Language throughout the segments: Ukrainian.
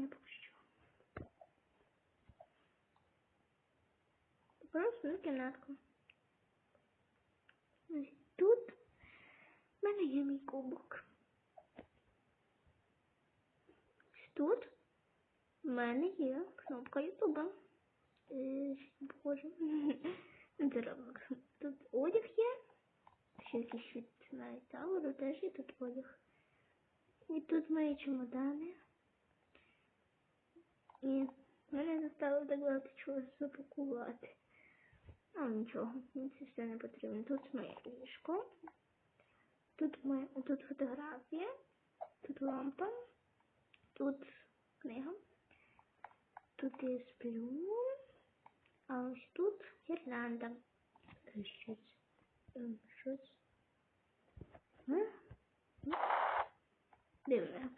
поки що. Просто на кімнатку. Тут в мене є мій кубок. Тут в мене є кнопка Ютуба. Боже. Тут одяг є. Ще якийсь від навіть є тут одяг. І тут мої чемодани. І мене застало так багато чого запакувати. А нічого, мені це все не потрібно. Тут моє ліжко. Тут ми, тут фотографія, тут лампа, тут книга, тут я сплю, а ось тут гірлянда. Щось. ем, Щось. М? М? Дивно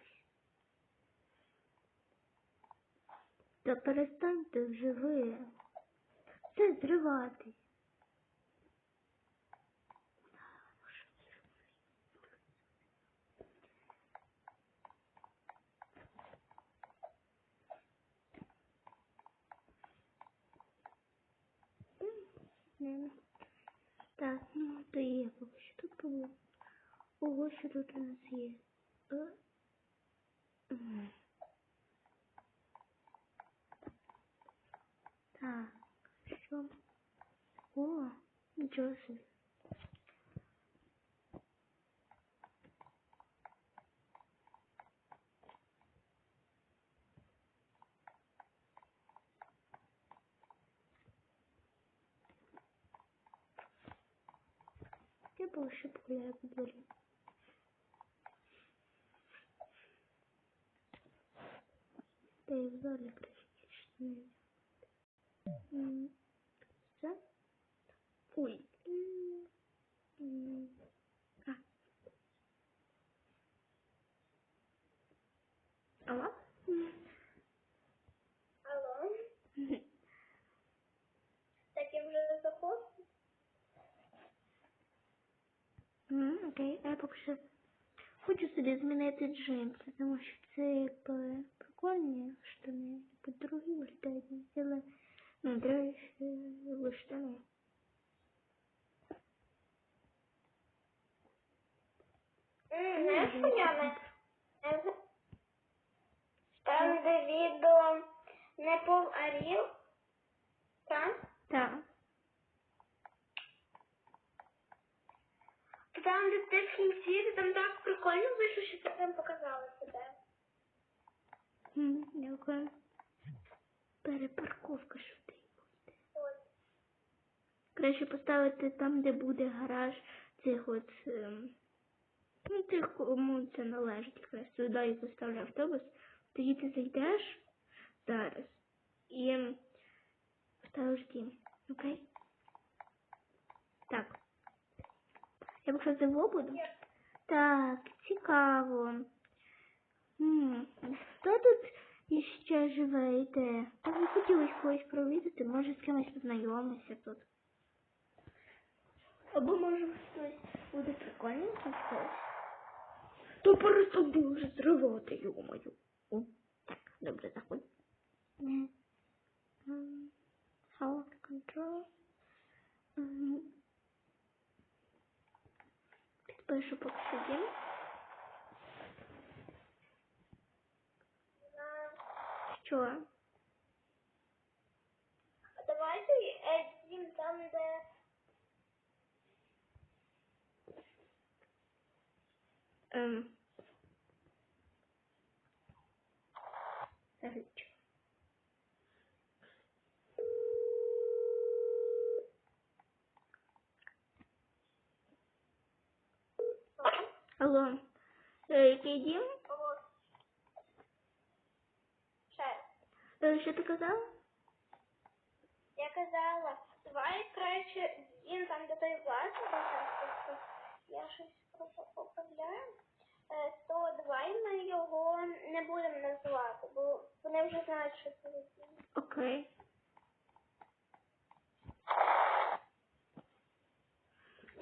Та перестаньте вже ви. Це зривати. Так, ну то є що тут було. Ого, що тут у нас є. Е, м. Так, що? О, нічого собі. Я больше погуляю по дворе. Да и в зале красивее. М, Все? Ой. М, м. А. Алло? М. Алло, так я вже заходжу. М, Окей, а я поки що хочу собі змінити джинси, тому що це якби прикольні штани, якби дорогі виглядають, але ну, е, штани. М, Знаєш, е, там, де відео не пов Аріл, там, Так. там, де ти в кінці, там так прикольно вийшло, що ти прям показала себе. Дякую. Перепарковка швидко. Краще поставити там, де буде гараж цих от. ем, Ну, тих, кому це належить, якраз туди і поставлю автобус. Тоді ти зайдеш зараз і ем, ставиш дім. Окей? Так. Я б забув буду? Так, цікаво. М, Хто тут іще живе і де? Так би хотілося когось провідати, може з кимось познайомитися тут. Або може хтось буде прикольний хтось. То просто дуже зривати, йомаю. О, Так, добре, заходь. How control. М, Підпишу поки що Що? А давайте е, дім там, де Ем. Заглючу. Алло. Е, який дім? Алло. Ще. Е, що ти казала? Я казала, давай краще він там, де той власник, там просто я щось поправляю, е, то давай ми його не будемо називати, бо вони вже знають, що це. Окей.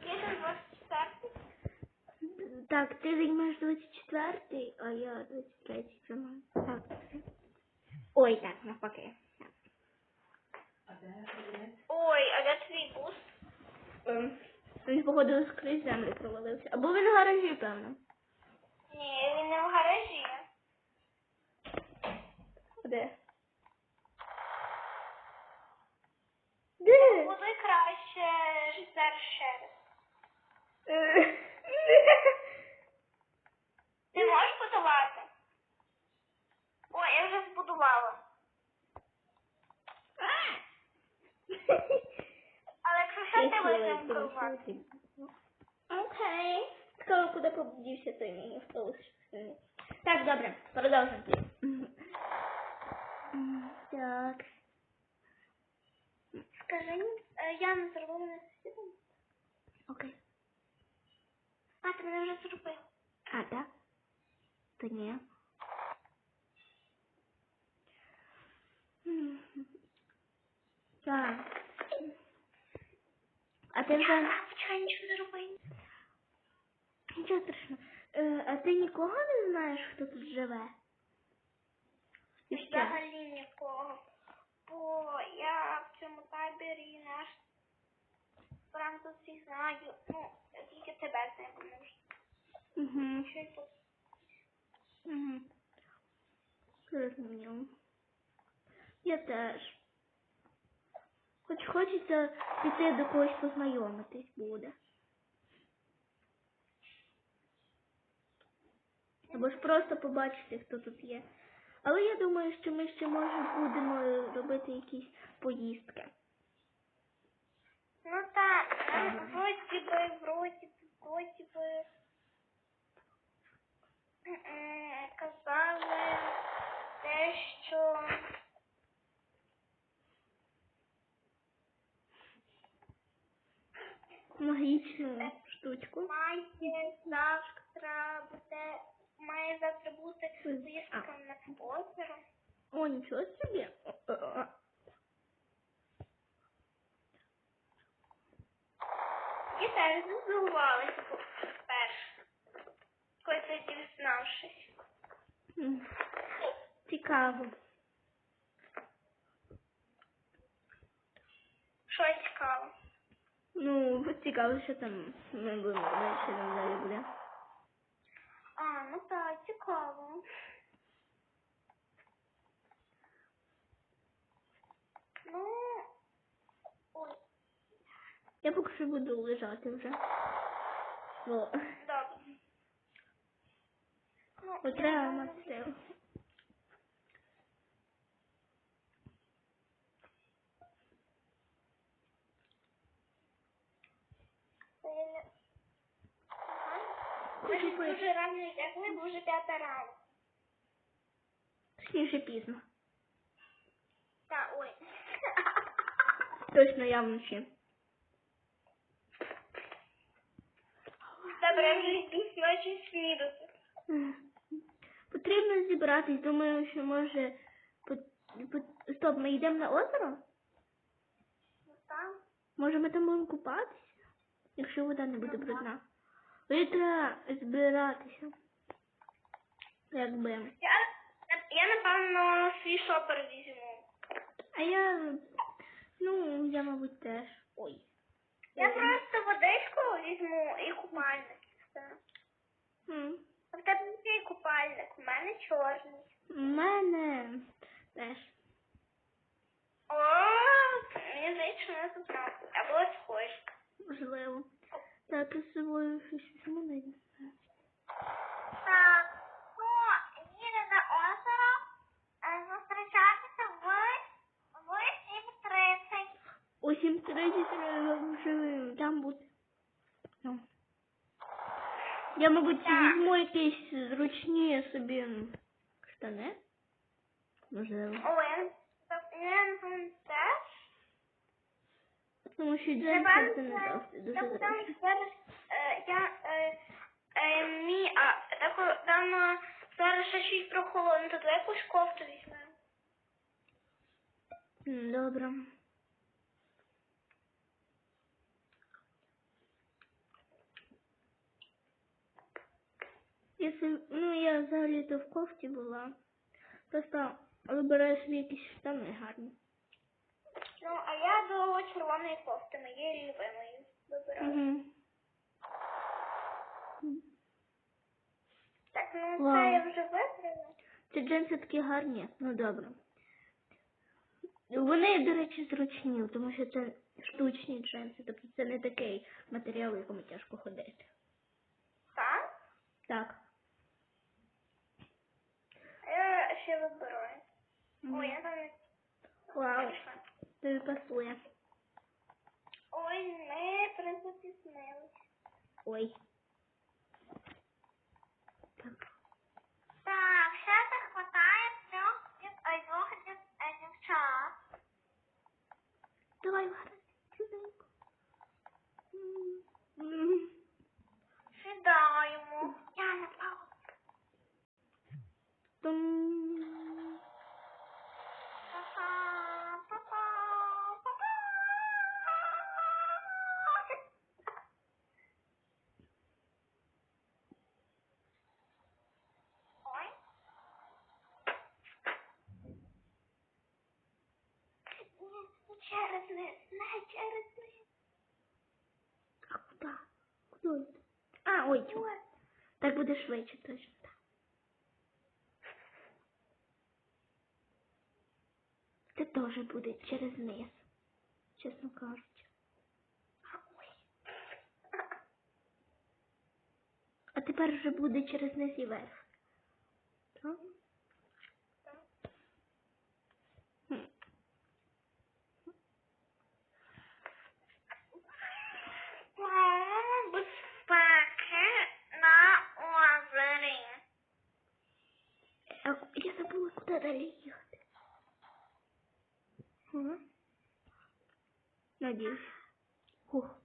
Є там 24 Так, ти займеш 24, а я 23 займаю. Так, все. Ой, так, навпаки. Так. Ой, а де твій бус? Ем, Він, походу, скрізь землю провалився. Або він в гаражі, певно. Ні, він не в гаражі. Де? Де? подівся той мій автобус. Так, добре, продовжуємо. Так. Скажи, е, я не зробила мене сусідом. Окей. А, ти мене вже зробив. А, так? Та ні. М. Так. А ти вже... Я вчора нічого не робив. Нічого страшного. Е, а ти нікого не знаєш, хто тут живе? І що? Взагалі нікого. Бо я в цьому таборі наш прям тут всіх знаю. Ну, я тільки тебе знаю, може. Угу. Що й тут. Угу. Зрозуміло. Я теж. Хоч хочеться піти до когось познайомитись буде. Або ж просто побачити, хто тут є. Але я думаю, що ми ще може будемо робити якісь поїздки. Ну так, вроді би, вроді би, вроді би. Казали те, що Магічну штучку. має завтра буде, має завтра бути поїздка на озеро. О, нічого собі. Теж здивувалися перше, коли ти дізнавшись. Цікаво. Що цікаво. Ну, цікаво, що там ми будемо що там далі буде. А, ну так, цікаво. Ну, ой, Я поки що буду лежати вже. Бо добре. Ну, от я треба думаю, мати сил. це я не- Ага. Ми Хочу дуже рано лягли, бо вже п'ята. Точніше пізно. Та, ой. Точно я вночі. Добре, вже йду ночі снідати. Потрібно зібратись. Думаю, що може. Стоп, ми йдемо на озеро? Ну, там. Може ми там будемо купатися? Якщо вода не буде брудна. Треба збиратися. Якби. Я, я, напевно, свій шопер візьму. А я. Ну, я, мабуть, теж. Ой. Я просто водичку візьму і купальник. М. А в тебе який купальник? У мене чорний. У мене теж. О, мені здається, що тут разом. Або схожі. Можливо. Так, і з собою щось візьму, не знаю. Так, хто їде на озеро, е, зустрічатися в, в 7.30. О 7.30 вже там бути. Ну. Я, мабуть, Так. візьму якісь зручні собі м, штани. Можливо. О, я, так, я напевно теж. Тому що це не завжди дуже там зараз е, я е, е, а так, там зараз ще щось прохолодно, то давай якусь кофту візьмемо. Добре. Якщо, ну, я взагалі-то в кофті була. Просто Вибираю собі якісь штани гарні. Ну, а я до червоної кофти, моєї любимої, вибираю. Угу. Так, ну Вау. це я вже вибрала. Ці джинси такі гарні, ну добре. Вони, до речі, зручні, тому що це штучні джинси, тобто це не такий матеріал, в якому тяжко ходити. Так? Так. А Я ще вибираю. Ой, я там не Вау, пішла. Тобі пасує. Ой, не призапіснилась. Ой. Через низ, не через низ. А куди? Куди? йти? А, ой, тю. Так буде швидше, точно. Так. Це теж буде через низ, чесно кажучи. Ой. А тепер вже буде через низ і верх. Так? Хм. Правила безпеки на озері. А я забула, куди далі їхати. Ага. Надіюсь. Ух.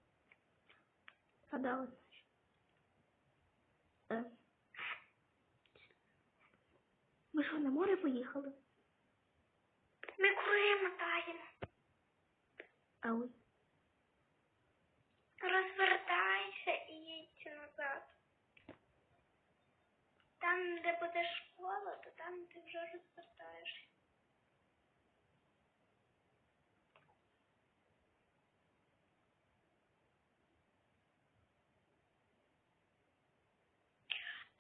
Гадала, значить. Е. Ми що, на море поїхали? Ми кури мотаємо. А ой. Розвертайся і їдь назад. Там, де буде школа, то там ти вже розвертаєшся.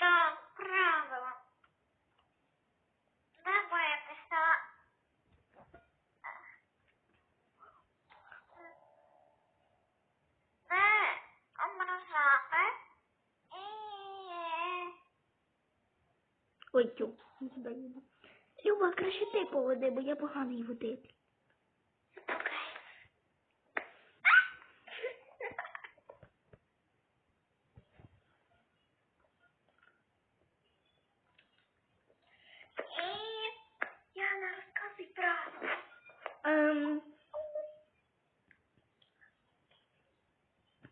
Так, правило. Дивитися. Не ображати і Ой, тю, не туди їду. Люба, краще ти поведи, бо я поганий водитель. Ем...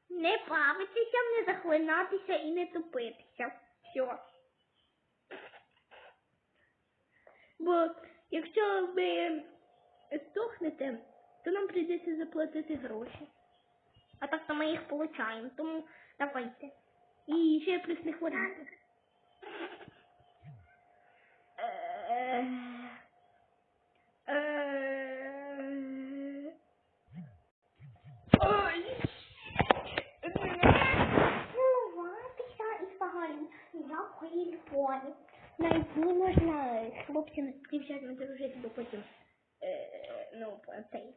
Не бавитися, не захлинатися і не тупитися. Все. Бо якщо ви здохнете, то нам прийдеться заплатити гроші. А так то ми їх получаємо, тому давайте. І ще плюс не хворійте. Е, е, Ой. Цілуватися із поганим. Я телефоні. Найти можна хлопцям з дівчатами дружити, бо потім, е, ну, цей,